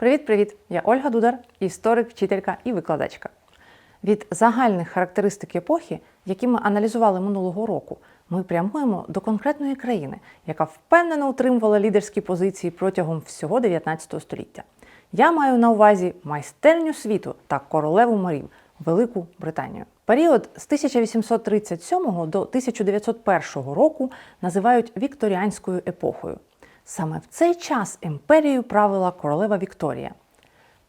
Привіт-привіт! Я Ольга Дудар, історик, вчителька і викладачка. Від загальних характеристик епохи, які ми аналізували минулого року, ми прямуємо до конкретної країни, яка впевнено утримувала лідерські позиції протягом всього 19 століття. Я маю на увазі майстерню світу та королеву морів Велику Британію. Період з 1837 до 1901 року називають вікторіанською епохою. Саме в цей час імперією правила королева Вікторія.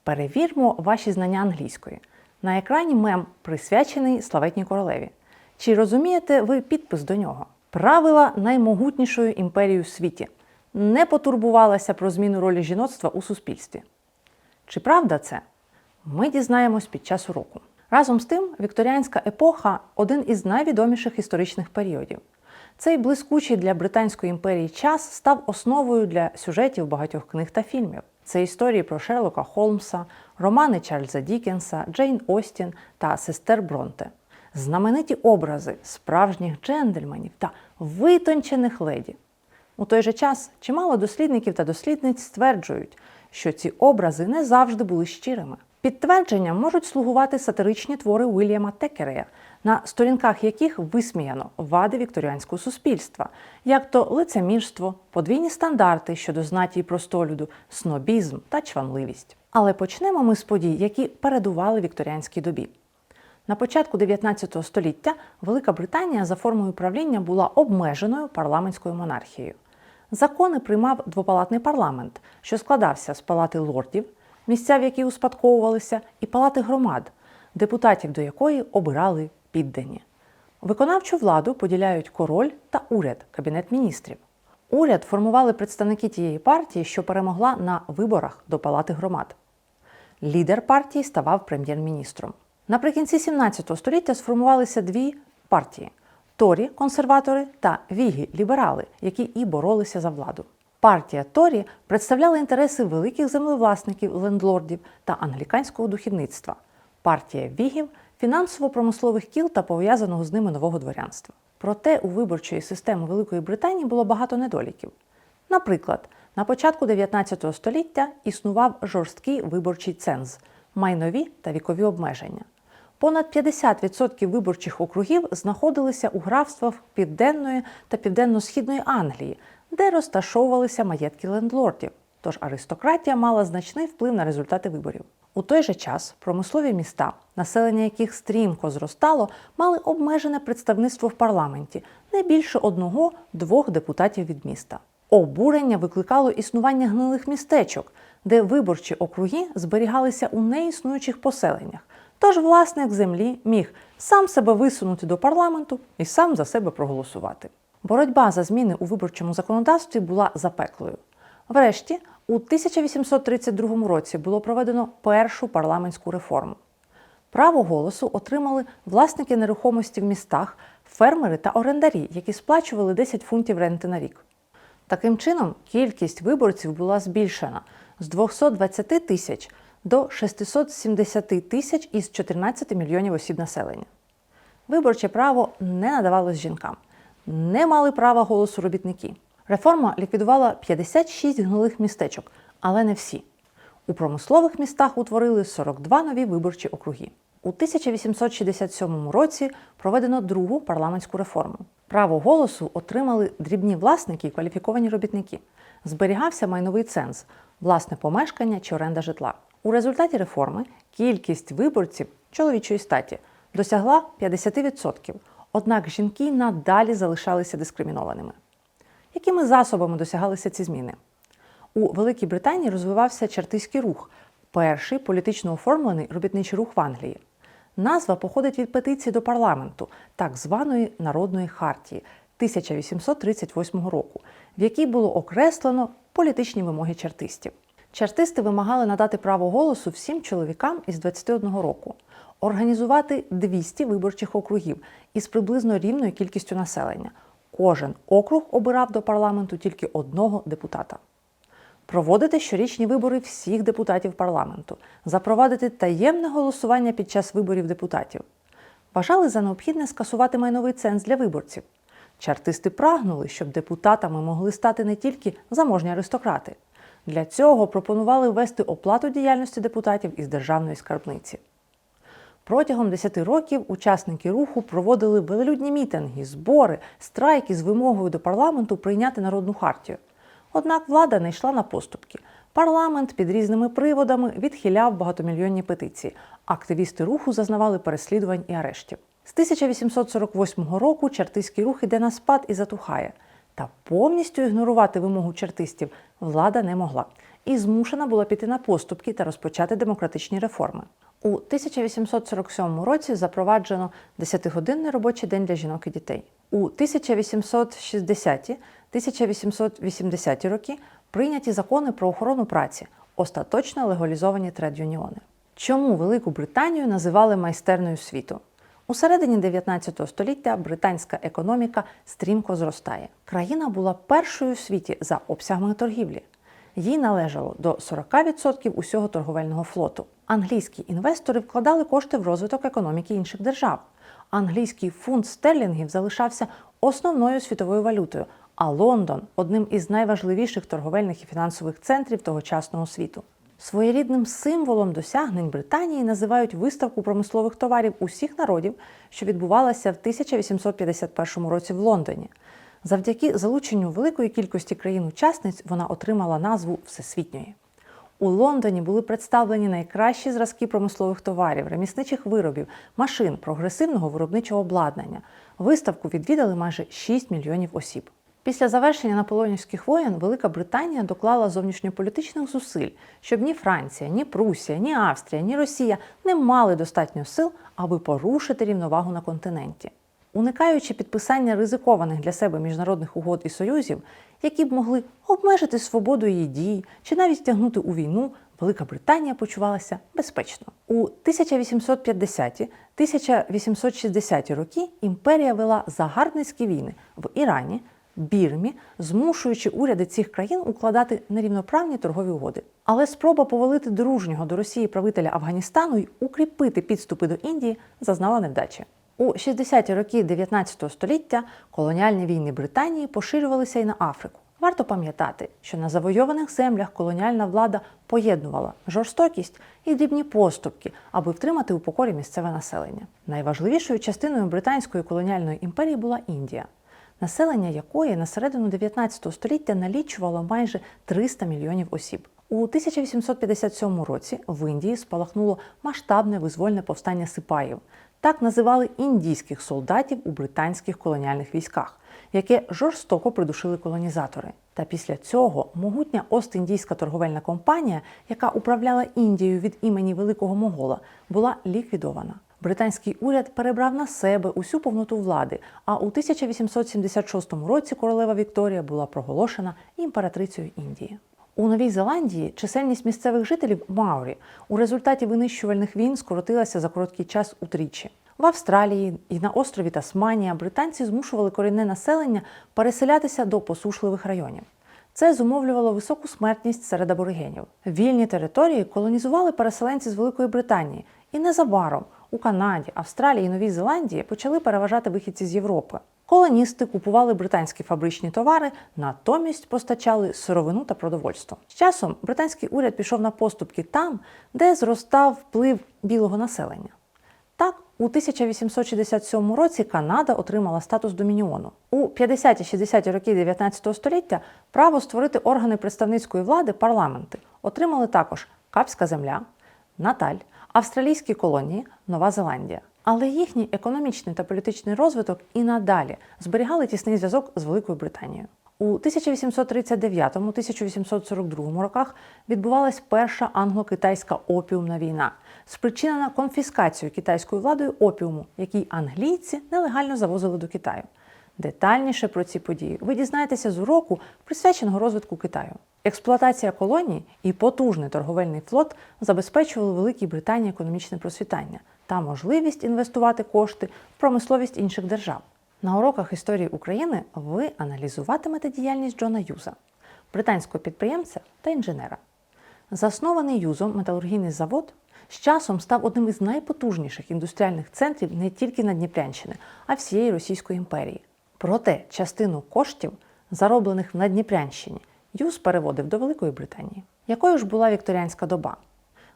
Перевірмо ваші знання англійської. На екрані мем присвячений славетній королеві. Чи розумієте ви підпис до нього? Правила наймогутнішою імперією в світі. Не потурбувалася про зміну ролі жіноцтва у суспільстві. Чи правда це? Ми дізнаємось під час уроку. Разом з тим, вікторіанська епоха один із найвідоміших історичних періодів. Цей блискучий для Британської імперії час став основою для сюжетів багатьох книг та фільмів. Це історії про Шерлока Холмса, романи Чарльза Дікенса, Джейн Остін та сестер Бронте. Знамениті образи справжніх джентльменів та витончених леді. У той же час чимало дослідників та дослідниць стверджують, що ці образи не завжди були щирими. Підтвердженням можуть слугувати сатиричні твори Уільяма Текерея, на сторінках яких висміяно вади вікторіанського суспільства, як то лицемірство, подвійні стандарти щодо знаті й простолюду, снобізм та чванливість. Але почнемо ми з подій, які передували вікторіанській добі. На початку 19 століття Велика Британія за формою правління була обмеженою парламентською монархією. Закони приймав двопалатний парламент, що складався з палати лордів, місця в які успадковувалися, і палати громад, депутатів до якої обирали піддані. Виконавчу владу поділяють король та уряд, кабінет міністрів. Уряд формували представники тієї партії, що перемогла на виборах до палати громад. Лідер партії ставав прем'єр-міністром. Наприкінці 17 століття сформувалися дві партії: Торі консерватори та Вігі ліберали, які і боролися за владу. Партія Торі представляла інтереси великих землевласників, лендлордів та англіканського духовництва. Партія Вігів фінансово-промислових кіл та пов'язаного з ними нового дворянства. Проте у виборчої системи Великої Британії було багато недоліків. Наприклад, на початку 19 століття існував жорсткий виборчий ценз, майнові та вікові обмеження. Понад 50% виборчих округів знаходилися у графствах Південної та Південно-Східної Англії, де розташовувалися маєтки лендлордів. Тож аристократія мала значний вплив на результати виборів. У той же час промислові міста, населення яких стрімко зростало, мали обмежене представництво в парламенті не більше одного-двох депутатів від міста. Обурення викликало існування гнилих містечок, де виборчі округи зберігалися у неіснуючих поселеннях. Тож власник землі міг сам себе висунути до парламенту і сам за себе проголосувати. Боротьба за зміни у виборчому законодавстві була запеклою. Врешті, у 1832 році було проведено першу парламентську реформу. Право голосу отримали власники нерухомості в містах, фермери та орендарі, які сплачували 10 фунтів ренти на рік. Таким чином, кількість виборців була збільшена з 220 тисяч до 670 тисяч із 14 мільйонів осіб населення. Виборче право не надавалось жінкам, не мали права голосу робітники. Реформа ліквідувала 56 гнилих містечок, але не всі. У промислових містах утворили 42 нові виборчі округи. У 1867 році проведено другу парламентську реформу. Право голосу отримали дрібні власники і кваліфіковані робітники. Зберігався майновий ценз, власне помешкання чи оренда житла. У результаті реформи кількість виборців чоловічої статі досягла 50%, однак жінки надалі залишалися дискримінованими. Якими засобами досягалися ці зміни? У Великій Британії розвивався чартиський рух, перший політично оформлений робітничий рух в Англії. Назва походить від петиції до парламенту, так званої Народної хартії 1838 року, в якій було окреслено політичні вимоги чартистів. Чартисти вимагали надати право голосу всім чоловікам із 21 року, організувати 200 виборчих округів із приблизно рівною кількістю населення. Кожен округ обирав до парламенту тільки одного депутата. Проводити щорічні вибори всіх депутатів парламенту, запровадити таємне голосування під час виборів депутатів. Вважали за необхідне скасувати майновий ценз для виборців. Чартисти прагнули, щоб депутатами могли стати не тільки заможні аристократи. Для цього пропонували ввести оплату діяльності депутатів із державної скарбниці. Протягом 10 років учасники руху проводили велелюдні мітинги, збори, страйки з вимогою до парламенту прийняти народну хартію. Однак влада не йшла на поступки. Парламент під різними приводами відхиляв багатомільйонні петиції. Активісти руху зазнавали переслідувань і арештів. З 1848 року чартистський рух іде на спад і затухає. Та повністю ігнорувати вимогу чартистів влада не могла і змушена була піти на поступки та розпочати демократичні реформи. У 1847 році запроваджено 10-годинний робочий день для жінок і дітей. У 1860-1880 роки прийняті закони про охорону праці, остаточно легалізовані тред-юніони. Чому Велику Британію називали майстерною світу? У середині 19 століття британська економіка стрімко зростає. Країна була першою в світі за обсягами торгівлі. Їй належало до 40% усього торговельного флоту. Англійські інвестори вкладали кошти в розвиток економіки інших держав. Англійський фунт стерлінгів залишався основною світовою валютою, а Лондон одним із найважливіших торговельних і фінансових центрів тогочасного світу. Своєрідним символом досягнень Британії називають виставку промислових товарів усіх народів, що відбувалася в 1851 році в Лондоні. Завдяки залученню великої кількості країн-учасниць вона отримала назву Всесвітньої. У Лондоні були представлені найкращі зразки промислових товарів, ремісничих виробів, машин, прогресивного виробничого обладнання. Виставку відвідали майже 6 мільйонів осіб. Після завершення наполеонівських воєн Велика Британія доклала зовнішньополітичних зусиль, щоб ні Франція, ні Прусія, ні Австрія, ні Росія не мали достатньо сил, аби порушити рівновагу на континенті. Уникаючи підписання ризикованих для себе міжнародних угод і союзів, які б могли обмежити свободу її дій чи навіть стягнути у війну, Велика Британія почувалася безпечно. У 1850-1860 роки імперія вела загарбницькі війни в Ірані, Бірмі, змушуючи уряди цих країн укладати нерівноправні торгові угоди. Але спроба повалити дружнього до Росії правителя Афганістану й укріпити підступи до Індії зазнала невдачі. У 60-ті роки 19 століття колоніальні війни Британії поширювалися й на Африку. Варто пам'ятати, що на завойованих землях колоніальна влада поєднувала жорстокість і дрібні поступки, аби втримати у покорі місцеве населення. Найважливішою частиною британської колоніальної імперії була Індія, населення якої на середину 19 століття налічувало майже 300 мільйонів осіб. У 1857 році в Індії спалахнуло масштабне визвольне повстання сипаїв. Так називали індійських солдатів у британських колоніальних військах, яке жорстоко придушили колонізатори. Та після цього могутня Ост-Індійська торговельна компанія, яка управляла Індією від імені Великого Могола, була ліквідована. Британський уряд перебрав на себе усю повноту влади, а у 1876 році королева Вікторія була проголошена імператрицею Індії. У Новій Зеландії чисельність місцевих жителів Маорі у результаті винищувальних війн скоротилася за короткий час утричі. В Австралії і на острові Тасманія британці змушували корінне населення переселятися до посушливих районів. Це зумовлювало високу смертність серед аборигенів. Вільні території колонізували переселенці з Великої Британії, і незабаром у Канаді, Австралії і Новій Зеландії почали переважати вихідці з Європи. Колоністи купували британські фабричні товари, натомість постачали сировину та продовольство. З часом британський уряд пішов на поступки там, де зростав вплив білого населення. У 1867 році Канада отримала статус домініону. У 50-60-ті роки 19 століття право створити органи представницької влади парламенти отримали також Капська земля, Наталь, австралійські колонії, Нова Зеландія. Але їхній економічний та політичний розвиток і надалі зберігали тісний зв'язок з Великою Британією. У 1839-1842 роках відбувалась перша англо-китайська опіумна війна, спричинена конфіскацією китайською владою опіуму, який англійці нелегально завозили до Китаю. Детальніше про ці події ви дізнаєтеся з уроку, присвяченого розвитку Китаю. Експлуатація колоній і потужний торговельний флот забезпечували Великій Британії економічне просвітання та можливість інвестувати кошти в промисловість інших держав. На уроках історії України ви аналізуватимете діяльність Джона Юза, британського підприємця та інженера. Заснований Юзом металургійний завод з часом став одним із найпотужніших індустріальних центрів не тільки на Дніпрянщини, а всієї Російської імперії. Проте частину коштів, зароблених на Дніпрянщині, Юз переводив до Великої Британії. Якою ж була вікторіанська доба?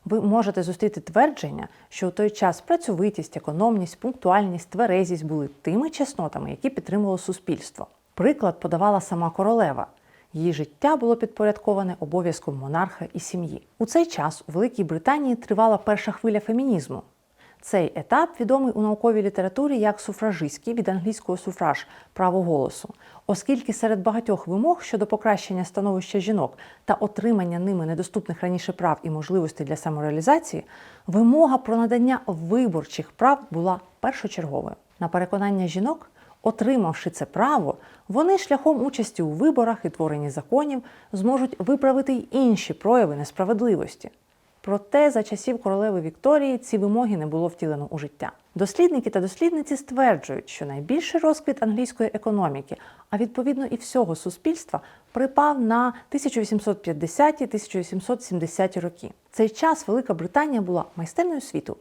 Ви можете зустріти твердження, що у той час працьовитість, економність, пунктуальність, тверезість були тими чеснотами, які підтримувало суспільство. Приклад подавала сама королева. Її життя було підпорядковане обов'язком монарха і сім'ї. У цей час у Великій Британії тривала перша хвиля фемінізму. Цей етап відомий у науковій літературі як суфражистський від англійського суфраж право голосу, оскільки серед багатьох вимог щодо покращення становища жінок та отримання ними недоступних раніше прав і можливостей для самореалізації, вимога про надання виборчих прав була першочерговою. На переконання жінок, отримавши це право, вони шляхом участі у виборах і творенні законів зможуть виправити й інші прояви несправедливості. Проте за часів королеви Вікторії ці вимоги не було втілено у життя. Дослідники та дослідниці стверджують, що найбільший розквіт англійської економіки, а відповідно і всього суспільства, припав на 1850-1870 роки. Цей час Велика Британія була майстерною світу,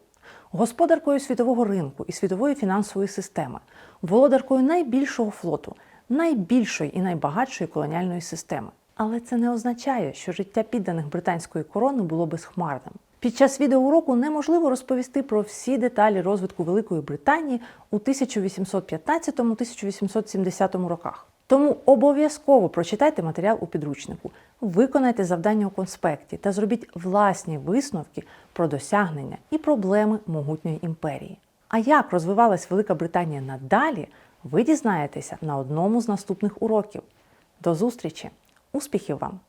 господаркою світового ринку і світової фінансової системи, володаркою найбільшого флоту, найбільшої і найбагатшої колоніальної системи. Але це не означає, що життя підданих британської корони було безхмарним. Під час відеоуроку неможливо розповісти про всі деталі розвитку Великої Британії у 1815-1870 роках. Тому обов'язково прочитайте матеріал у підручнику, виконайте завдання у конспекті та зробіть власні висновки про досягнення і проблеми могутньої імперії. А як розвивалась Велика Британія надалі, ви дізнаєтеся на одному з наступних уроків. До зустрічі! Успіхів вам!